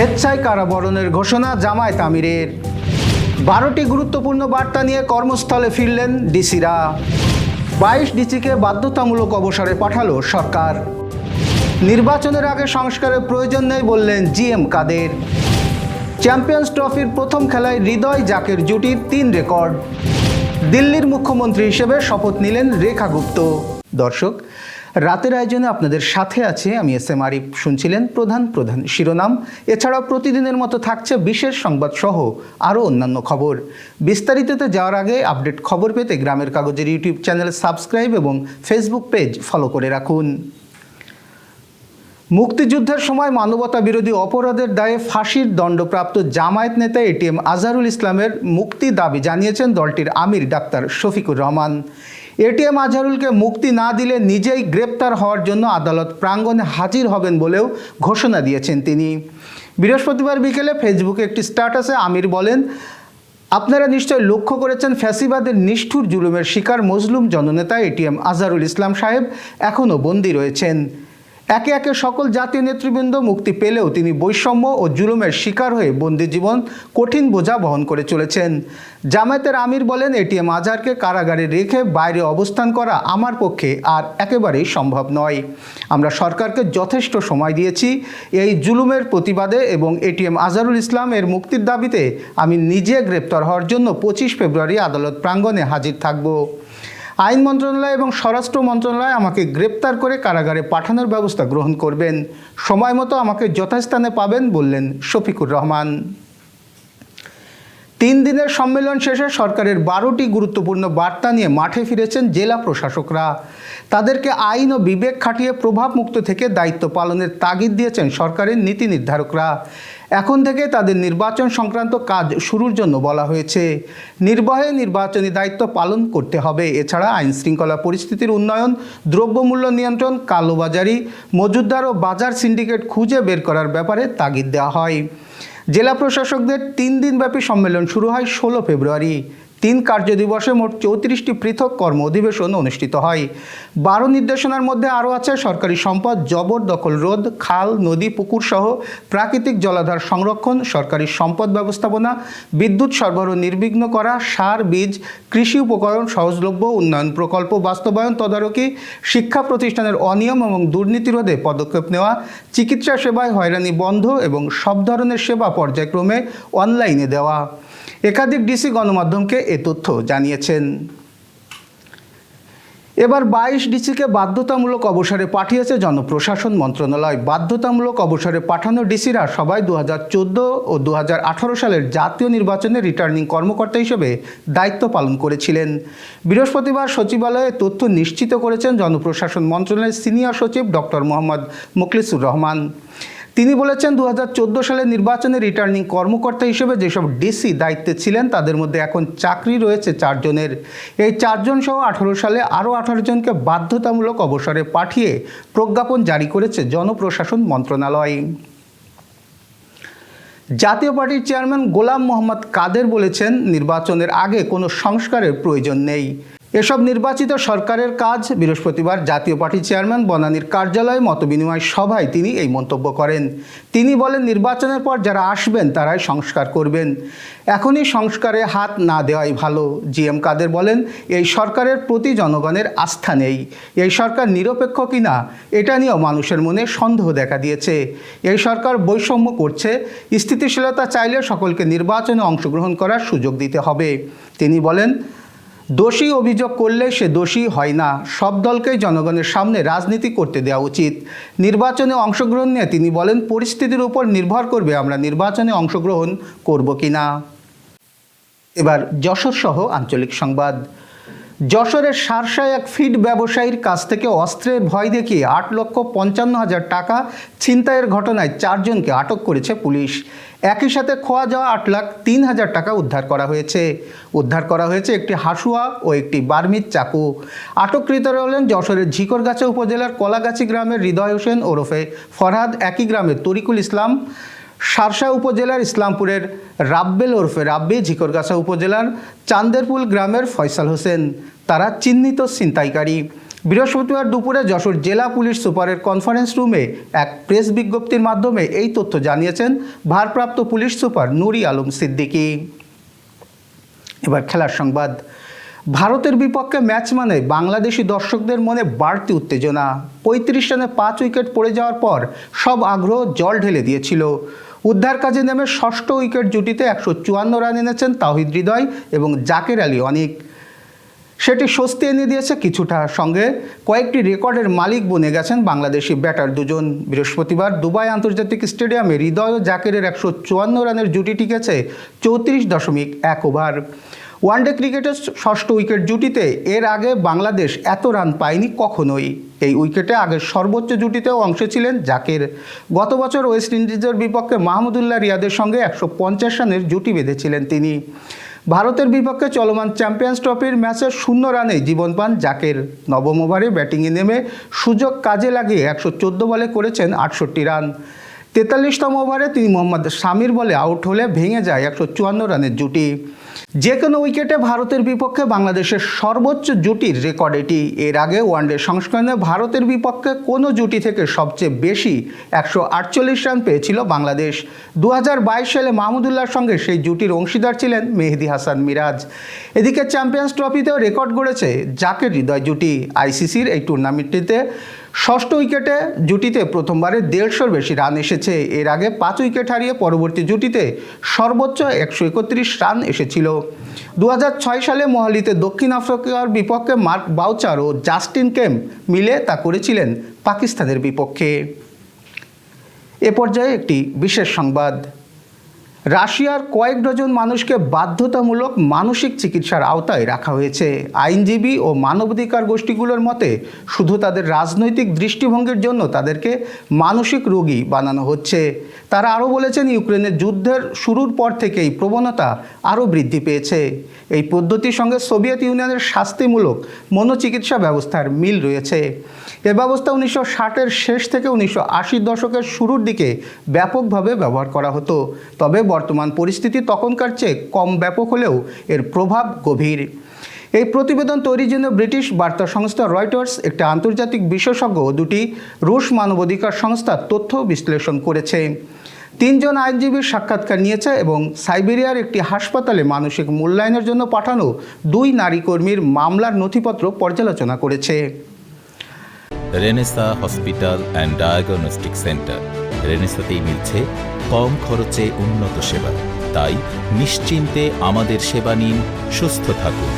স্বেচ্ছায় কারাবরণের ঘোষণা জামায়াত আমিরের। বারোটি গুরুত্বপূর্ণ বার্তা নিয়ে কর্মস্থলে ফিরলেন ডিসিরা। বাইশ ডিসিকে বাধ্যতামূলক অবসরে পাঠালো সরকার। নির্বাচনের আগে সংস্কারের প্রয়োজন নেই বললেন জিএম কাদের। চ্যাম্পিয়ন্স ট্রফির প্রথম খেলায় হৃদয় জাকের জুটির তিন রেকর্ড। দিল্লির মুখ্যমন্ত্রী হিসেবে শপথ নিলেন রেখা গুপ্ত। দর্শক রাতের আয়োজনে আপনাদের সাথে আছে আমি এস এম আরিফ শুনছিলেন প্রধান প্রধান শিরোনাম। এছাড়াও প্রতিদিনের মতো থাকছে বিশেষ সংবাদ সহ আরও অন্যান্য খবর। বিস্তারিততে যাওয়ার আগে আপডেট খবর পেতে গ্রামের কাগজের ইউটিউব চ্যানেল সাবস্ক্রাইব এবং ফেসবুক পেজ ফলো করে রাখুন। মুক্তিযুদ্ধের সময় মানবতা বিরোধী অপরাধের দায়ে ফাঁসির দণ্ডপ্রাপ্ত জামায়াত নেতা এটিএম আজহারুল ইসলামের মুক্তি দাবি জানিয়েছেন দলটির আমির ডাক্তার শফিকুর রহমান। এটিএম আজহারুলকে মুক্তি না দিলে নিজেই গ্রেপ্তার হওয়ার জন্য আদালত প্রাঙ্গণে হাজির হবেন বলেও ঘোষণা দিয়েছেন তিনি। বৃহস্পতিবার বিকেলে ফেসবুকে একটি স্ট্যাটাসে আমির বলেন, আপনারা নিশ্চয় লক্ষ্য করেছেন ফ্যাসিবাদের নিষ্ঠুর জুলুমের শিকার মজলুম জননেতা এটিএম আজহারুল ইসলাম সাহেব এখনও বন্দী রয়েছেন। একে একে সকল জাতীয় নেতৃবৃন্দ মুক্তি পেলেও তিনি বৈষম্য ও জুলুমের শিকার হয়ে বন্দি জীবন কঠিন বোঝা বহন করে চলেছেন। জামায়াতের আমির বলেন এটিএম আজহারকে কারাগারে রেখে বাইরে অবস্থান করা আমার পক্ষে আর একেবারেই সম্ভব নয়। আমরা সরকারকে যথেষ্ট সময় দিয়েছি এই জুলুমের প্রতিবাদে এবং এটিএম আজহারুল ইসলামের মুক্তির দাবিতে আমি নিজে গ্রেপ্তার হওয়ার জন্য পঁচিশ ফেব্রুয়ারি আদালত প্রাঙ্গণে হাজির থাকব। আইন মন্ত্রণালয় এবং স্বরাষ্ট্র মন্ত্রণালয় আমাকে গ্রেপ্তার করে কারাগারে পাঠানোর ব্যবস্থা গ্রহণ করবেন। সময় মতো আমাকে যথাস্থানে পাবেন, বললেন শফিকুর রহমান। তিন দিনের সম্মেলন শেষে সরকারের বারোটি গুরুত্বপূর্ণ বার্তা নিয়ে মাঠে ফিরেছেন জেলা প্রশাসকরা। তাদেরকে আইন ও বিবেক খাটিয়ে প্রভাবমুক্ত থেকে দায়িত্ব পালনের তাগিদ দিয়েছেন সরকারের নীতি নির্ধারকরা। এখন থেকে তাদের নির্বাচন সংক্রান্ত কাজ শুরুর জন্য বলা হয়েছে। নির্বাহে নির্বাচনী দায়িত্ব পালন করতে হবে। এছাড়া আইন শৃঙ্খলা পরিস্থিতির উন্নয়ন, দ্রব্যমূল্য নিয়ন্ত্রণ, কালোবাজারি মজুদদার ও বাজার সিন্ডিকেট খুঁজে বের করার ব্যাপারে তাগিদ দেওয়া হয়। জেলা প্রশাসকদের তিন দিনব্যাপী সম্মেলন শুরু হয় ষোলো ফেব্রুয়ারি। তিন কার্যদিবসে মোট চৌত্রিশটি পৃথক কর্ম অধিবেশন অনুষ্ঠিত হয়। বারো নির্দেশনার মধ্যে আরও আছে সরকারি সম্পদ জবরদখল রোধ, খাল, নদী, পুকুর সহ প্রাকৃতিক জলাধার সংরক্ষণ, সরকারি সম্পদ ব্যবস্থাপনা, বিদ্যুৎ সরবরাহ নির্বিঘ্ন করা, সার, বীজ, কৃষি উপকরণ, সহজলভ্য উন্নয়ন প্রকল্প বাস্তবায়ন, তদারকি, শিক্ষা প্রতিষ্ঠানের অনিয়ম এবং দুর্নীতি রোধে পদক্ষেপ নেওয়া, চিকিৎসা সেবায় হয়রানি বন্ধ এবং সব ধরনের সেবা পর্যায়ক্রমে অনলাইনে দেওয়া। একাধিক ডিসি গণমাধ্যমকে এ তথ্য জানিয়েছেন। এবার বাইশ ডিসিকে বাধ্যতামূলক অবসরে পাঠিয়েছে জনপ্রশাসন মন্ত্রণালয়। বাধ্যতামূলক অবসরে পাঠানো ডিসিরা সবাই দু হাজার চৌদ্দ ও দু হাজার আঠারো সালের জাতীয় নির্বাচনে রিটার্নিং কর্মকর্তা হিসেবে দায়িত্ব পালন করেছিলেন। বৃহস্পতিবার সচিবালয়ে তথ্য নিশ্চিত করেছেন জনপ্রশাসন মন্ত্রণালয়ের সিনিয়র সচিব ডক্টর মোহাম্মদ মুখলিসুর রহমান। তিনি বলেছেন দু হাজার চোদ্দ সালে নির্বাচনে রিটার্নিং কর্মকর্তা হিসেবে যেসব ডিসি দায়িত্বে ছিলেন, তাদের মধ্যে এখন চাকরি রয়েছে চারজনের। এই চারজন সহ আঠারো সালে আরও আঠারো জনকে বাধ্যতামূলক অবসরে পাঠিয়ে প্রজ্ঞাপন জারি করেছে জনপ্রশাসন মন্ত্রণালয়। জাতীয় পার্টির চেয়ারম্যান গোলাম মোহাম্মদ কাদের বলেছেন, নির্বাচনের আগে কোনো সংস্কারের প্রয়োজন নেই। এসব নির্বাচিত সরকারের কাজ, বৃহস্পতিবার জাতীয় পার্টি চেয়ারম্যান বনানীর কার্যালয়ে মতবিনিময় সভায় তিনি এই মন্তব্য করেন। তিনি বলেন, নির্বাচনের পর যারা আসবেন, তারাই সংস্কার করবেন। এখনই সংস্কারে হাত না দেওয়াই ভালো। জিএম কাদের বলেন, এই সরকারের প্রতি জনগণের আস্থা নেই। এই সরকার নিরপেক্ষ কিনা, এটা নিয়েও মানুষের মনে সন্দেহ দেখা দিয়েছে। এই সরকার বৈষম্য করছে, স্থিতিশীলতা চাইলে সকলকে নির্বাচনে অংশগ্রহণ করার সুযোগ দিতে হবে। তিনি বলেন দোষী অভিযোগ করলে সে দোষী হয় না। সব দলকেই জনগণের সামনে রাজনীতি করতে দেওয়া উচিত। নির্বাচনে অংশগ্রহণ নিয়ে তিনি বলেন, পরিস্থিতির উপর নির্ভর করবে আমরা নির্বাচনে অংশগ্রহণ করব কি না এবার যশোর সহ আঞ্চলিক সংবাদ। যশোরের সারসায় এক ফিড ব্যবসায়ীর কাছ থেকে অস্ত্রের ভয় দেখিয়ে আট লক্ষ পঞ্চান্ন হাজার টাকা ছিনতাইয়ের ঘটনায় চারজনকে আটক করেছে পুলিশ। একই সাথে খোয়া যাওয়া আট লাখ তিন হাজার টাকা উদ্ধার করা হয়েছে। উদ্ধার করা হয়েছে একটি হাসুয়া ও একটি বার্মিজ চাকু। আটককৃতরা হলেন যশোরের ঝিকরগাছা উপজেলার কলাগাছি গ্রামের হৃদয় হোসেন ওরফে ফরহাদ একই গ্রামের তরিকুল ইসলাম। সারসা উপজেলার ইসলামপুরের রাব্বেল ওরফে রাব্বি ঝিকরগাছা উপজেলার চান্দেরপুল গ্রামের ফয়সাল হোসেন। তারা চিহ্নিত ছিনতাইকারী। বৃহস্পতিবার দুপুরে যশোর জেলা পুলিশ সুপারের কনফারেন্স রুমে এক প্রেস বিজ্ঞপ্তির মাধ্যমে এই তথ্য জানিয়েছেন ভারপ্রাপ্ত পুলিশ সুপার নুরি আলম সিদ্দিকী। এবার খেলার সংবাদ। ভারতের বিপক্ষে ম্যাচ মানে বাংলাদেশি দর্শকদের মনে বাড়তি উত্তেজনা। পঁয়ত্রিশ রানে পাঁচ উইকেট পড়ে যাওয়ার পর সব আগ্রহ জল ঢেলে দিয়েছিল। উদ্ধার কাজে নেমে ষষ্ঠ উইকেট জুটিতে একশো চুয়ান্ন রান এনেছেন তাহিদ হৃদয় এবং জাকের আলী অনিক। সেটি স্বস্তি এনে দিয়েছে কিছুটা সঙ্গে। কয়েকটি রেকর্ডের মালিক বনে গেছেন বাংলাদেশি ব্যাটার দুজন। বৃহস্পতিবার দুবাই আন্তর্জাতিক স্টেডিয়ামে হৃদয় জাকেরের একশো চুয়ান্ন রানের জুটি টিকেছে চৌত্রিশ দশমিক এক ওভার। ওয়ানডে ক্রিকেটের ষষ্ঠ উইকেট জুটিতে এর আগে বাংলাদেশ এত রান পায়নি কখনোই। এই উইকেটে আগের সর্বোচ্চ জুটিতেও অংশ ছিলেন জাকের। গত বছর ওয়েস্ট ইন্ডিজের বিপক্ষে মাহমুদুল্লাহ রিয়াদের সঙ্গে একশো পঞ্চাশ রানের জুটি বেঁধেছিলেন তিনি। ভারতের বিপক্ষে চলমান চ্যাম্পিয়ন্স ট্রফির ম্যাচে শূন্য রানে জীবন পান জাকের। নবম ওভারে ব্যাটিংয়ে নেমে সুযোগ কাজে লাগিয়ে একশো চোদ্দ বলে করেছেন আটষট্টি রান। তেতাল্লিশতম ওভারে তিনি মোহাম্মদ শামির বলে আউট হলে ভেঙে যায় একশো চুয়ান্ন রানের জুটি। যে কোনো উইকেটে ভারতের বিপক্ষে বাংলাদেশের সর্বোচ্চ জুটির রেকর্ড এটি। এর আগে ওয়ানডে সংস্করণে ভারতের বিপক্ষে কোনো জুটি থেকে সবচেয়ে বেশি একশো আটচল্লিশ রান পেয়েছিল বাংলাদেশ। দু হাজার বাইশ সালে মাহমুদুল্লাহর সঙ্গে সেই জুটির অংশীদার ছিলেন মেহেদি হাসান মিরাজ। এদিকে চ্যাম্পিয়ন্স ট্রফিতেও রেকর্ড গড়েছে জাকের হৃদয় জুটি। আইসিসির এই টুর্নামেন্টটিতে ষষ্ঠ উইকেটে জুটিতে প্রথমবারে দেড়শোর বেশি রান এসেছে। এর আগে পাঁচ উইকেট হারিয়ে পরবর্তী জুটিতে সর্বোচ্চ একশো একত্রিশ রান এসেছিল। দু হাজার ছয় সালে মোহালিতে দক্ষিণ আফ্রিকার বিপক্ষে মার্ক বাউচার ও জাস্টিন কেম মিলে তা করেছিলেন পাকিস্তানের বিপক্ষে। এ পর্যায়ে একটি বিশেষ সংবাদ। রাশিয়ার কয়েক ডজন মানুষকে বাধ্যতামূলক মানসিক চিকিৎসার আওতায় রাখা হয়েছে। আইনজীবী ও মানবাধিকার গোষ্ঠীগুলোর মতে, শুধু তাদের রাজনৈতিক দৃষ্টিভঙ্গির জন্য তাদেরকে মানসিক রোগী বানানো হচ্ছে। তারা আরও বলেছেন, ইউক্রেনের যুদ্ধের শুরুর পর থেকে এই প্রবণতা আরও বৃদ্ধি পেয়েছে। এই পদ্ধতির সঙ্গে সোভিয়েত ইউনিয়নের শাস্তিমূলক মনোচিকিৎসা ব্যবস্থার মিল রয়েছে। এ ব্যবস্থা উনিশশো ষাটের শেষ থেকে উনিশশো আশির দশকের শুরুর দিকে ব্যাপকভাবে ব্যবহার করা হতো। তবে বর্তমান পরিস্থিতি তখনকার চেয়ে কম ব্যাপক হলেও এর প্রভাব গভীর। এই প্রতিবেদন তৈরির জন্য ব্রিটিশ বার্তা সংস্থা রয়টার্স একটি আন্তর্জাতিক বিশেষজ্ঞ দুটি রুশ মানবাধিকার সংস্থা তথ্য বিশ্লেষণ করেছে। তিনজন আইনজীবীর সাক্ষাৎকার নিয়েছে এবং সাইবেরিয়ার একটি হাসপাতালে মানসিক মূল্যায়নের জন্য পাঠানো দুই নারী কর্মীর মামলার নথিপত্র পর্যালোচনা করেছে। Renaissa hospital and diagnostic centre রেনেসাতেই মিলছে কম খরচে উন্নত সেবা। তাই নিশ্চিন্তে আমাদের সেবা নিন, সুস্থ থাকুন।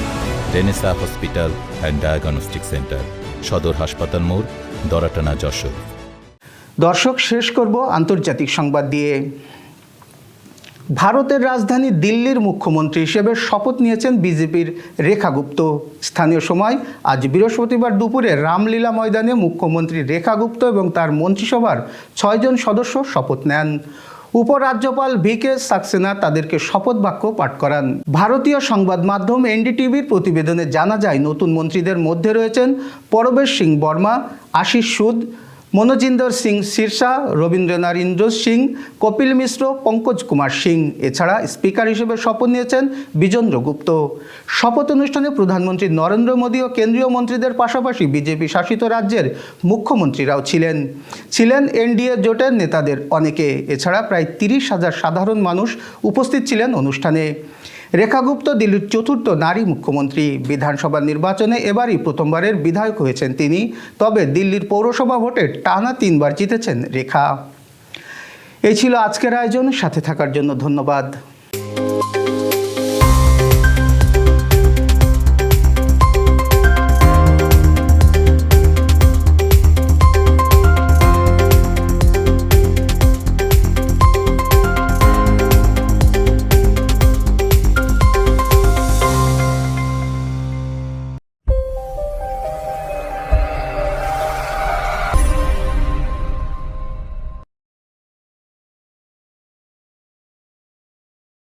Renaissa hospital and diagnostic centre সদর হাসপাতাল মোড়, দরাটানা যশোর। দর্শক, শেষ করব আন্তর্জাতিক সংবাদ দিয়ে। ভারতের রাজধানী দিল্লির মুখ্যমন্ত্রী হিসেবে শপথ নিয়েছেন বিজেপির রেখা গুপ্ত। স্থানীয় সময়, আজ বৃহস্পতিবার দুপুরে রামলীলা ময়দানে মুখ্যমন্ত্রী রেখা গুপ্ত এবং তার মন্ত্রিসভার ছয়জন সদস্য শপথ নেন। উপরাজ্যপাল ভি কে সাক্সেনা তাদেরকে শপথ বাক্য পাঠ করান। ভারতীয় সংবাদ মাধ্যম এনডিটিভির প্রতিবেদনে জানা যায়, নতুন মন্ত্রীদের মধ্যে রয়েছেন পরবেশ সিং বর্মা, আশিস সুদ মনোজিন্দর সিং শীর্ষা রবীন্দ্রনারিন্দ্র সিং, কপিল মিশ্র, পঙ্কজ কুমার সিং। এছাড়া স্পিকার হিসেবে শপথ নিয়েছেন বিজেন্দ্র গুপ্ত। শপথ অনুষ্ঠানে প্রধানমন্ত্রী নরেন্দ্র মোদী ও কেন্দ্রীয় মন্ত্রীদের পাশাপাশি বিজেপি শাসিত রাজ্যের মুখ্যমন্ত্রীরাও ছিলেন। ছিলেন এনডিএ জোটের নেতাদের অনেকে। এছাড়া প্রায় তিরিশ হাজার সাধারণ মানুষ উপস্থিত ছিলেন অনুষ্ঠানে। রেখা গুপ্ত দিল্লির চতুর্থ নারী মুখ্যমন্ত্রী। বিধানসভা নির্বাচনে এবারই প্রথমবারের বিধায়ক হয়েছেন তিনি। তবে দিল্লির পৌরসভা ভোটে টানা তিনবার জিতেছেন রেখা। এই ছিল আজকের আয়োজন। সাথে থাকার জন্য ধন্যবাদ।